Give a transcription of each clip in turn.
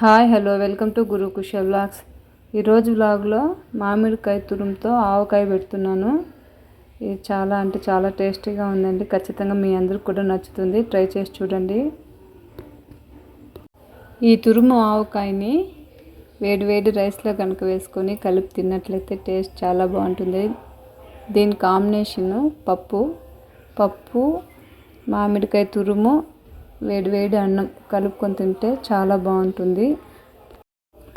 Hi hello welcome to Guru Kusha vlogs. ఈరోజు వ్లాగ్లో మామిడికాయ తురుముతో ఆవకాయ పెడుతున్నాను. ఇది చాలా అంటే చాలా టేస్టీగా ఉందండి. ఖచ్చితంగా మీ అందరికి కూడా నచ్చుతుంది. ట్రై చేసి చూడండి. ఈ తురుము ఆవకాయని వేడి వేడి రైస్లో కనుక వేసుకొని కలిపి తిన్నట్లయితే టేస్ట్ చాలా బాగుంటుంది. దీని కాంబినేషను పప్పు పప్పు మామిడికాయ తురుము వేడి వేడి అన్నం కలుపుకొని తింటే చాలా బాగుంటుంది.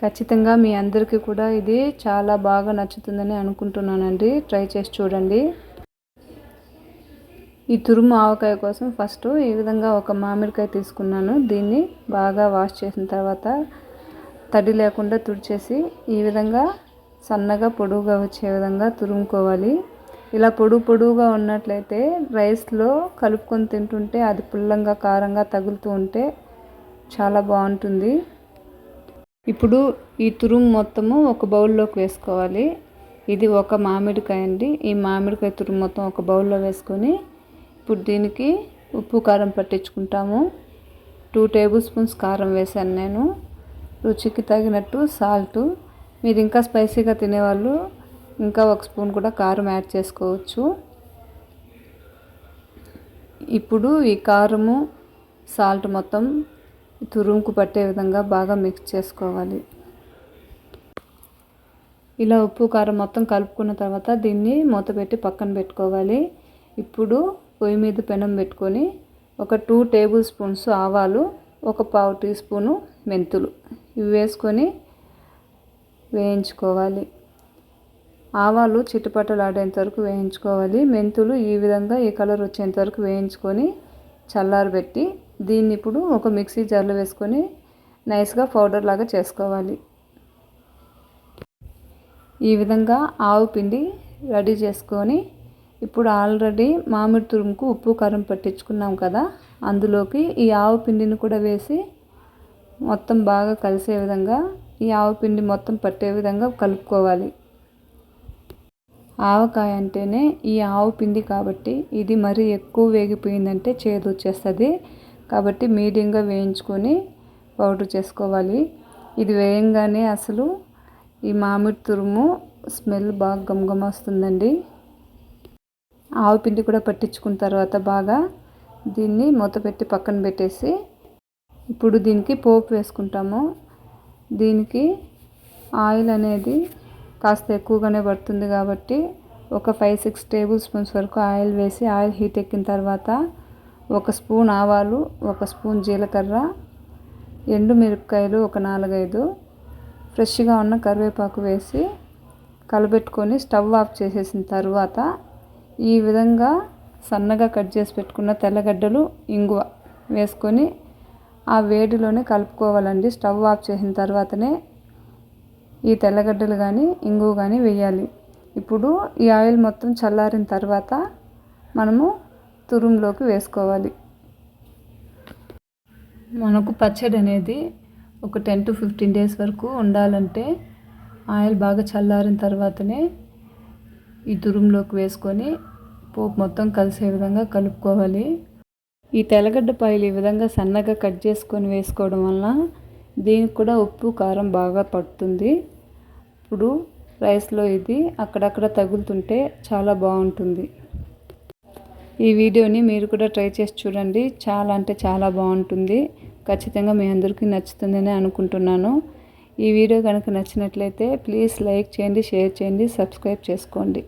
ఖచ్చితంగా మీ అందరికీ కూడా ఇది చాలా బాగా నచ్చుతుందని అనుకుంటున్నానండి. ట్రై చేసి చూడండి. ఈ తురుము ఆవకాయ కోసం ఫస్ట్ ఈ విధంగా ఒక మామిడికాయ తీసుకున్నాను. దీన్ని బాగా వాష్ చేసిన తర్వాత తడి లేకుండా తుడిచేసి ఈ విధంగా సన్నగా పొడువుగా వచ్చే విధంగా తురుముకోవాలి. ఇలా పొడు పొడుగుగా ఉన్నట్లయితే రైస్లో కలుపుకొని తింటుంటే అది పుల్లంగా కారంగా తగులుతూ ఉంటే చాలా బాగుంటుంది. ఇప్పుడు ఈ తురుము మొత్తము ఒక బౌల్లోకి వేసుకోవాలి. ఇది ఒక మామిడికాయ అండి. ఈ మామిడికాయ తురుము మొత్తం ఒక బౌల్లో వేసుకొని ఇప్పుడు దీనికి ఉప్పు కారం పట్టించుకుంటాము. టూ టేబుల్ స్పూన్స్ కారం వేసాను నేను. రుచికి తగినట్టు సాల్ట్. మీరు ఇంకా స్పైసీగా తినేవాళ్ళు ఇంకా ఒక స్పూన్ కూడా కారం యాడ్ చేసుకోవచ్చు. ఇప్పుడు ఈ కారము సాల్ట్ మొత్తం తురుముకు పట్టే విధంగా బాగా మిక్స్ చేసుకోవాలి. ఇలా ఉప్పు కారం మొత్తం కలుపుకున్న తర్వాత దీన్ని మూత పెట్టి పక్కన పెట్టుకోవాలి. ఇప్పుడు పొయ్యి మీద పెనం పెట్టుకొని ఒక టూ టేబుల్ స్పూన్స్ ఆవాలు ఒక పావు టీ స్పూను మెంతులు ఇవి వేసుకొని వేయించుకోవాలి. ఆవాలు చిట్టుపట్టలాడేంత వరకు వేయించుకోవాలి. మెంతులు ఈ విధంగా ఈ కలర్ వచ్చేంత వరకు వేయించుకొని చల్లారబెట్టి దీన్ని ఇప్పుడు ఒక మిక్సీ జార్లో వేసుకొని నైస్గా పౌడర్ లాగా చేసుకోవాలి. ఈ విధంగా ఆవు పిండి రెడీ చేసుకొని ఇప్పుడు ఆల్రెడీ మామిడి తురుముకు ఉప్పు కారం పట్టించుకున్నాం కదా. అందులోకి ఈ ఆవు పిండిని కూడా వేసి మొత్తం బాగా కలిసే విధంగా ఈ ఆవు పిండి మొత్తం పట్టే విధంగా కలుపుకోవాలి. ఆవకాయ అంటేనే ఈ ఆవు పిండి కాబట్టి ఇది మరీ ఎక్కువ వేగిపోయిందంటే చేదు వచ్చేస్తుంది. కాబట్టి మీడియంగా వేయించుకొని పౌడర్ చేసుకోవాలి. ఇది వేయంగానే అసలు ఈ మామిడి తురుము స్మెల్ బాగా గమగమ వస్తుందండి. ఆవు పిండి కూడా పట్టించుకున్న తర్వాత బాగా దీన్ని మూత పెట్టి పక్కన పెట్టేసి ఇప్పుడు దీనికి పోపు వేసుకుంటాము. దీనికి ఆయిల్ అనేది కాస్త ఎక్కువగానే పడుతుంది కాబట్టి ఒక ఫైవ్ సిక్స్ టేబుల్ స్పూన్స్ వరకు ఆయిల్ వేసి ఆయిల్ హీట్ ఎక్కిన తర్వాత ఒక స్పూన్ ఆవాలు ఒక స్పూన్ జీలకర్ర ఎండు మిరపకాయలు ఒక నాలుగైదు. ఫ్రెష్గా ఉన్న కరివేపాకు వేసి కలబెట్టుకొని స్టవ్ ఆఫ్ చేసేసిన తర్వాత ఈ విధంగా సన్నగా కట్ చేసి పెట్టుకున్న తెల్లగడ్డలు ఇంగువ వేసుకొని ఆ వేడిలోనే కలుపుకోవాలండి. స్టవ్ ఆఫ్ చేసిన తర్వాతనే ఈ తెల్లగడ్డలు కానీ ఇంగువ కానీ వేయాలి. ఇప్పుడు ఈ ఆయిల్ మొత్తం చల్లారిన తర్వాత మనము తురుములోకి వేసుకోవాలి. మనకు పచ్చడి అనేది ఒక టెన్ టు ఫిఫ్టీన్ డేస్ వరకు ఉండాలంటే ఆయిల్ బాగా చల్లారిన తర్వాతనే ఈ తురుములోకి వేసుకొని పోపు మొత్తం కలిసే విధంగా కలుపుకోవాలి. ఈ తెల్లగడ్డ పాయలు ఈ విధంగా సన్నగా కట్ చేసుకొని వేసుకోవడం వల్ల దీనికి కూడా ఉప్పు కారం బాగా పడుతుంది. ఇప్పుడు రైస్లో ఇది అక్కడక్కడ తగులుతుంటే చాలా బాగుంటుంది. ఈ వీడియోని మీరు కూడా ట్రై చేసి చూడండి. చాలా అంటే చాలా బాగుంటుంది. ఖచ్చితంగా మీ అందరికీ నచ్చుతుందని అనుకుంటున్నాను. ఈ వీడియో కనుక నచ్చినట్లయితే ప్లీజ్ లైక్ చేయండి షేర్ చేయండి సబ్స్క్రైబ్ చేసుకోండి.